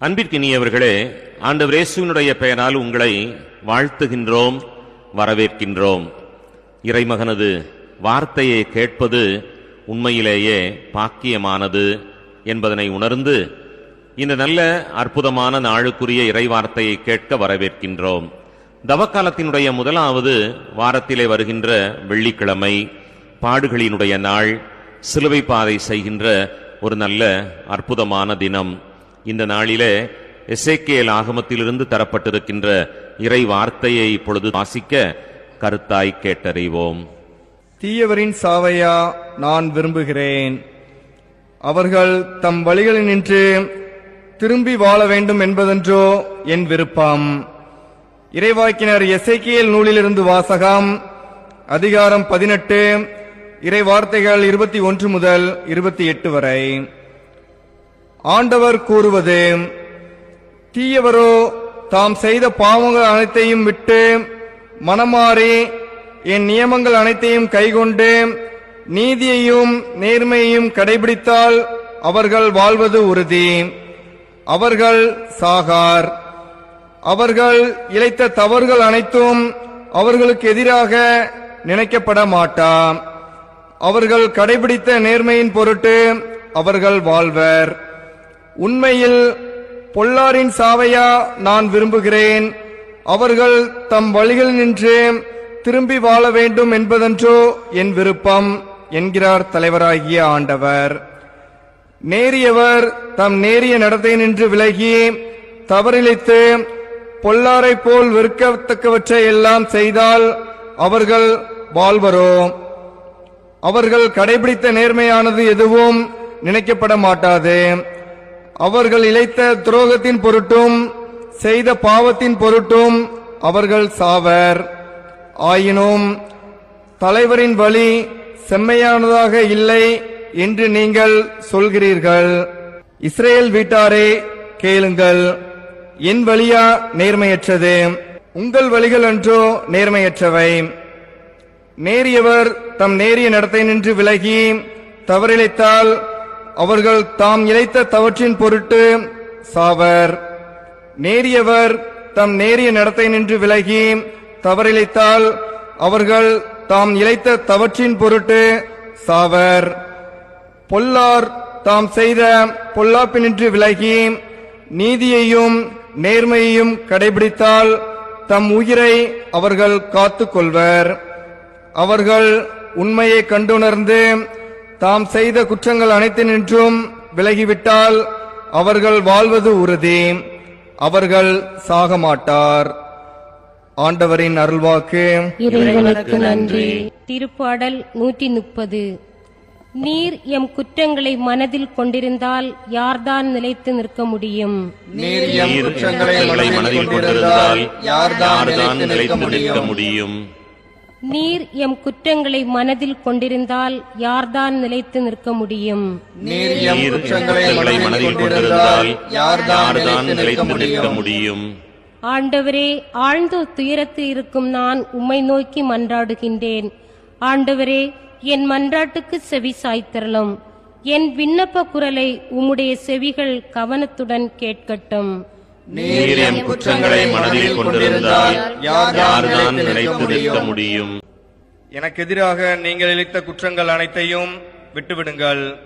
அன்பிற்கினியவர்களே ஆண்டவர் இயேசுவினுடைய பெயரால் உங்களை வாழ்த்துகின்றோம் வரவேற்கின்றோம். இறைமகனது வார்த்தையை கேட்பது உண்மையிலேயே பாக்கியமானது என்பதனை உணர்ந்து இந்த நல்ல அற்புதமான நாளுக்குரிய இறைவார்த்தையை கேட்க வரவேற்கின்றோம். தவக்காலத்தினுடைய முதலாவது வாரத்திலே வருகின்ற வெள்ளிக்கிழமை பாடுகளினுடைய நாள் சிலுவை பாதை செய்கின்ற ஒரு நல்ல அற்புதமான தினம். இந்த நாளிலே எசேக்கேல் ஆகமத்திலிருந்து தரப்பட்டிருக்கின்ற இறை வார்த்தையை இப்பொழுது வாசிக்க கருத்தாய் கேட்டறிவோம். தீயவரின் சாவையா நான் விரும்புகிறேன். அவர்கள் தம் வழிகளில் நின்று திரும்பி வாழ வேண்டும் என்பதென்றோ என் விருப்பம். இறைவாக்கினர் எசைக்கியல் நூலிலிருந்து வாசகம் அதிகாரம் பதினெட்டு இறை வார்த்தைகள் இருபத்தி ஒன்று முதல் இருபத்தி எட்டு வரை. ஆண்டவர் கூறுவது தீயவரோ தாம் செய்த பாவங்கள் அனைத்தையும் விட்டு மனமாறி என் நியமங்கள் அனைத்தையும் கைகொண்டு நீதியையும் நேர்மையையும் கடைபிடித்தால் அவர்கள் வாழ்வது உறுதி. அவர்கள் சாகார். அவர்கள் இழைத்த தவறுகள் அனைத்தும் அவர்களுக்கு எதிராக நினைக்கப்பட மாட்டா. அவர்கள் கடைபிடித்த நேர்மையின் பொருட்டு அவர்கள் வாழ்வர். உண்மையில் பொல்லாரின் சாவையா நான் விரும்புகிறேன். அவர்கள் தம் வழிகள் நின்று திரும்பி வாழ வேண்டும் என்பதென்றோ என் விருப்பம் என்கிறார் தலைவராகிய ஆண்டவர். நேரியவர் தம் நேரிய நடத்தை நின்று விலகி தவறிழித்து பொல்லாரைப் போல் வெறுக்கத்தக்கவற்றை எல்லாம் செய்தால் அவர்கள் வாழ்வரோ? அவர்கள் கடைபிடித்த நேர்மையானது எதுவும் நினைக்கப்பட மாட்டாது. அவர்கள் இழைத்த துரோகத்தின் பொருட்டும் செய்த பாவத்தின் பொருட்டும் அவர்கள் சாவர். ஆயினும் தலைவரின் வழி செம்மையானதாக இல்லை என்று நீங்கள் சொல்கிறீர்கள். இஸ்ரேல் வீட்டாரே கேளுங்கள். என் வழியா நேர்மையற்றது. உங்கள் வழிகள் அன்றோ நேர்மையற்றவை. நேரியவர் தம் நேரிய நடத்தை நின்று விலகி தவறிழைத்தால் அவர்கள் தாம் இழைத்த தவற்றின் பொருட்டு சாவர். நேரியவர் தம் நேரிய நடத்தை நின்று விலகி தவறிழைத்தால் அவர்கள் தாம் இழைத்த தவற்றின் பொருட்டு சாவர். பொல்லார் தாம் செய்த பொல்லாப்பினின்று விலகி நீதியையும் நேர்மையையும் கடைபிடித்தால் தம் உயிரை அவர்கள் காத்துக்கொள்வர். அவர்கள் உண்மையை கண்டுணர்ந்து தாம் செய்த குற்றங்கள் அனைத்தினின்றும் விலகிவிட்டால் அவர்கள் வாழ்வது உறுதி. அவர்கள் சாக மாட்டார் ஆண்டவரின் அருள்வாக்கு. இறைவனுக்கு நன்றி. திருப்பாடல் நூற்றி முப்பது நீர் எம் குற்றங்களை மனதில் கொண்டிருந்தால் யார்தான் நிலைத்து நிற்க முடியும்? நீர் எம் குற்றங்களை மனதில் கொண்டிருந்தால் யார்தான் நிலைத்து நிற்க முடியும்? நீர் எம் குற்றங்களை மனதில் கொண்டிருந்தால் யார்தான் நிலைத்து நிற்க முடியும்? நீர் நீர் குற்றங்களை மனதில் கொண்டிருந்தால் யார்தான் நிலைத்து நிற்க முடியும்? ஆண்டவரே ஆழ்ந்த துயரத்தில் இருக்கும் நான் உம்மை நோக்கி மன்றாடுகின்றேன். ஆண்டவரே என் மன்றாட்டுக்கு செவி சாய்த்திரளும் என் விண்ணப்ப குரலை உம்முடைய செவிகள் கவனத்துடன் கேட்கட்டும். நீர் எம் குற்றங்களை மனதில் கொண்டிருந்தால் யார்தான் நிலைத்து நிற்க முடியும்? எனக்கு எதிராக நீங்கள் இழைத்த குற்றங்கள் அனைத்தையும் விட்டுவிடுங்கள்.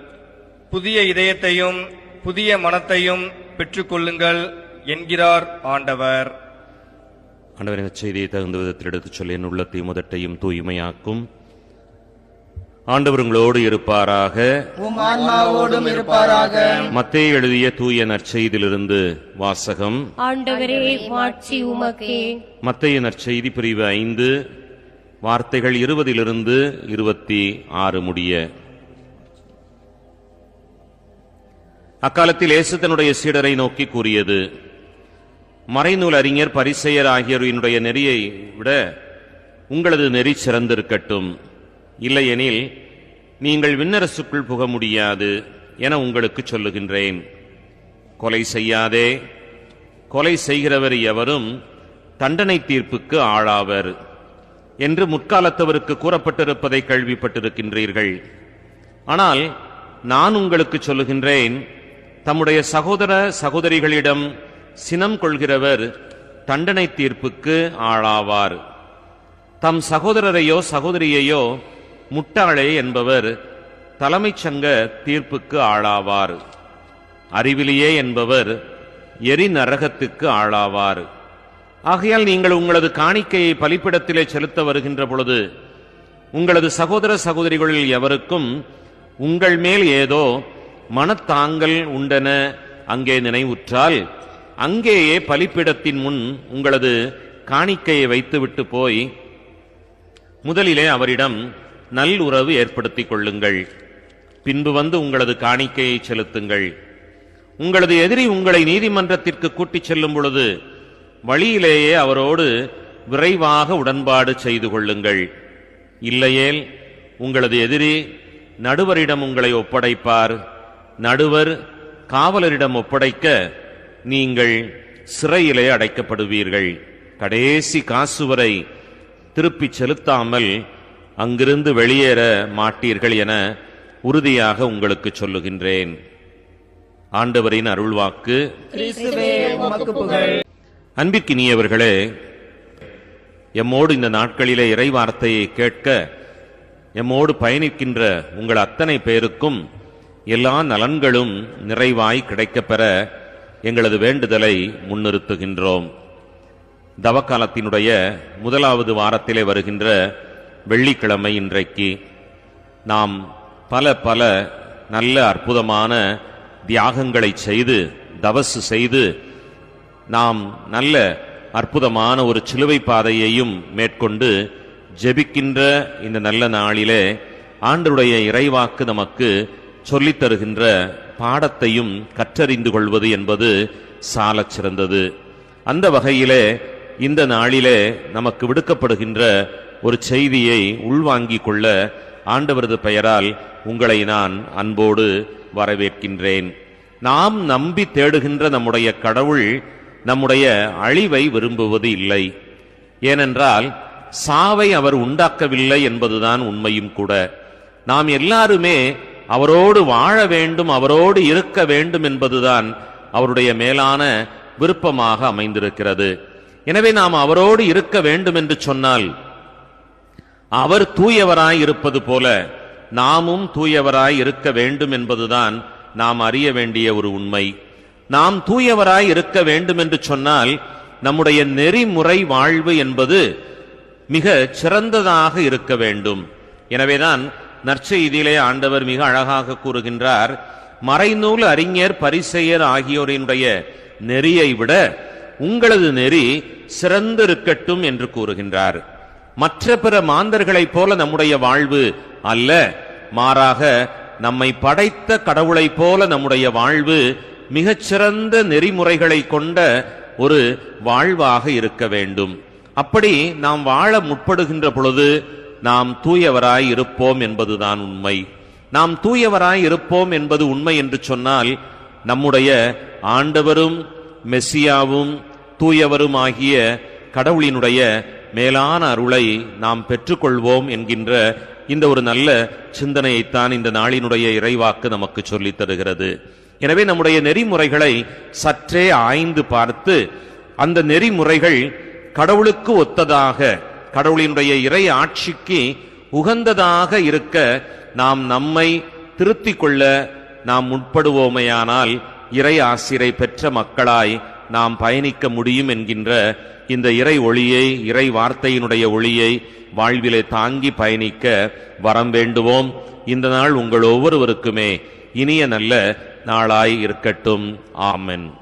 புதிய இதயத்தையும் புதிய மனத்தையும் பெற்றுக்கொள்ளுங்கள் என்கிறார் ஆண்டவர். ஆண்டவரின் செய்தியை தகுந்த விதத்தில் எடுத்துச் சொல்ல என் உள்ளத்தை முதட்டையும் தூய்மையாக்கும். ஆண்டவர் உங்களோடு இருப்பாராக. ஆன்மாவோடும் இருப்பாராக. மத்தேயு எழுதிய தூய நற்செய்தியிலிருந்து வாசகம். ஆண்டவரே மாட்சி உமக்கே. மத்தேயு நற்செய்தி பிரிவு ஐந்து வார்த்தைகள் இருபதிலிருந்து இருபத்தி ஆறு முடிய. அக்காலத்தில் இயேசு தன்னுடைய சீடரை நோக்கி கூறியது மறைநூல் அறிஞர் பரிசெயர் ஆகியோரினுடைய நெறியை விட உங்களது நெறி சிறந்திருக்கட்டும். இல்லையெனில் நீங்கள் விண்ணரசுக்குள் புக முடியாது என உங்களுக்கு சொல்லுகின்றேன். கொலை செய்யாதே. கொலை செய்கிறவர் எவரும் தண்டனை தீர்ப்புக்கு ஆளாவர் என்று முற்காலத்தவருக்கு கூறப்பட்டிருப்பதை கேள்விப்பட்டிருக்கின்றீர்கள். ஆனால் நான் உங்களுக்கு சொல்லுகின்றேன் தம்முடைய சகோதர சகோதரிகளிடம் சினம் கொள்கிறவர் தண்டனை தீர்ப்புக்கு ஆளாவார். தம் சகோதரரையோ சகோதரியையோ முட்டாளே என்பவர் தலைமைச் சங்க தீர்ப்புக்கு ஆளாவார். அறிவிலியே என்பவர் எரி நரகத்துக்கு ஆளாவார். ஆகையால் நீங்கள் உங்களது காணிக்கையை பலிப்பிடத்திலே செலுத்த வருகின்ற பொழுது உங்களது சகோதர சகோதரிகளில் எவருக்கும் உங்கள் மேல் ஏதோ மனத்தாங்கல் உண்டென அங்கே நினைவுற்றால் அங்கேயே பலிப்பிடத்தின் முன் உங்களது காணிக்கையை வைத்துவிட்டு போய் முதலிலே அவரிடம் நல்லுறவு ஏற்படுத்திக் கொள்ளுங்கள். பின்பு வந்து உங்களது காணிக்கையை செலுத்துங்கள். உங்களது எதிரி உங்களை நீதிமன்றத்திற்கு கூட்டிச் செல்லும் பொழுது வழியிலேயே அவரோடு விரைவாக உடன்பாடு செய்து கொள்ளுங்கள். இல்லையேல் உங்களது எதிரி நடுவரிடம் உங்களை ஒப்படைப்பார். நடுவர் காவலரிடம் ஒப்படைக்க நீங்கள் சிறையிலே அடைக்கப்படுவீர்கள். கடைசி காசு வரை திருப்பிச் செலுத்தாமல் அங்கிருந்து வெளியேற மாட்டீர்கள் என உறுதியாக உங்களுக்கு சொல்லுகின்றேன். ஆண்டவரின் அருள்வாக்கு. அன்பிற்கினியவர்களே எம்மோடு இந்த நாட்களிலே இறை வார்த்தையை கேட்க எம்மோடு பயணிக்கின்ற உங்கள் அத்தனை பேருக்கும் எல்லா நலன்களும் நிறைவாய் கிடைக்கப்பெற எங்களது வேண்டுதலை முன்னிறுத்துகின்றோம். தவக்காலத்தினுடைய முதலாவது வாரத்திலே வருகின்ற வெள்ளிக்கிழமை இன்றைக்கு நாம் பல பல நல்ல அற்புதமான தியாகங்களை செய்து தவசு செய்து நாம் நல்ல அற்புதமான ஒரு சிலுவை பாதையையும் மேற்கொண்டு ஜெபிக்கின்ற இந்த நல்ல நாளிலே ஆண்டருடைய இறைவாக்கு நமக்கு சொல்லித் தருகின்ற பாடத்தையும் கற்றறிந்து கொள்வது என்பது சாலச் சிறந்தது. அந்த வகையிலே இந்த நாளிலே நமக்கு விடுக்கப்படுகின்ற ஒரு செய்தியை உள்வாங்கிக் கொள்ள ஆண்டவரது பெயரால் உங்களை நான் அன்போடு வரவேற்கின்றேன். நாம் நம்பி தேடுகின்ற நம்முடைய கடவுள் நம்முடைய அழிவை விரும்புவது இல்லை. ஏனென்றால் சாவை அவர் உண்டாக்கவில்லை என்பதுதான் உண்மையும் கூட. நாம் எல்லாருமே அவரோடு வாழ வேண்டும் அவரோடு இருக்க வேண்டும் என்பதுதான் அவருடைய மேலான விருப்பமாக அமைந்திருக்கிறது. எனவே நாம் அவரோடு இருக்க வேண்டும் என்று சொன்னால் அவர் தூயவராய் இருப்பது போல நாமும் தூயவராய் இருக்க வேண்டும் என்பதுதான் நாம் அறிய வேண்டிய ஒரு உண்மை. நாம் தூயவராய் இருக்க வேண்டும் என்று சொன்னால் நம்முடைய நெறிமுறை வாழ்வு என்பது மிக சிறந்ததாக இருக்க வேண்டும். எனவேதான் நற்செய்தியிலே ஆண்டவர் மிக அழகாக கூறுகின்றார் மறைநூல் அறிஞர் பரிசெயர் ஆகியோரினுடைய நெறியை விட உங்களது நெறி சிறந்திருக்கட்டும் என்று கூறுகின்றார். மற்ற பிற மாந்தர்களைப் போல நம்முடைய வாழ்வு அல்ல. மாறாக நம்மை படைத்த கடவுளைப் போல நம்முடைய வாழ்வு மிகச்சிறந்த நெறிமுறைகளை கொண்ட ஒரு வாழ்வாக இருக்க வேண்டும். அப்படி நாம் வாழ முற்படுகின்ற பொழுது நாம் தூயவராய் இருப்போம் என்பதுதான் உண்மை. நாம் தூயவராய் இருப்போம் என்பது உண்மை என்று சொன்னால் நம்முடைய ஆண்டவரும் மெஸ்ஸியாவும் தூயவரும் ஆகிய கடவுளினுடைய மேலான அருளை நாம் பெற்றுக்கொள்வோம் என்கின்ற இந்த ஒரு நல்ல சிந்தனையைத்தான் இந்த நாளினுடைய இறைவாக்கு நமக்கு சொல்லித் தருகிறது. எனவே நம்முடைய நெறிமுறைகளை சற்றே ஆய்ந்து பார்த்து அந்த நெறிமுறைகள் கடவுளுக்கு ஒத்ததாக கடவுளினுடைய இறை ஆட்சிக்கு உகந்ததாக இருக்க நாம் நம்மை திருத்திக் கொள்ள நாம் முற்படுவோமையானால் இறை ஆசிரை பெற்ற மக்களாய் நாம் பயணிக்க முடியும் என்கின்ற இந்த இறை ஒளியை இறை வார்த்தையினுடைய ஒளியை வாழ்விலே தாங்கி பயணிக்க வரம் வேண்டுவோம். இந்த நாள் உங்கள் ஒவ்வொருவருக்குமே இனிய நல்ல நாளாய் இருக்கட்டும். ஆமென்.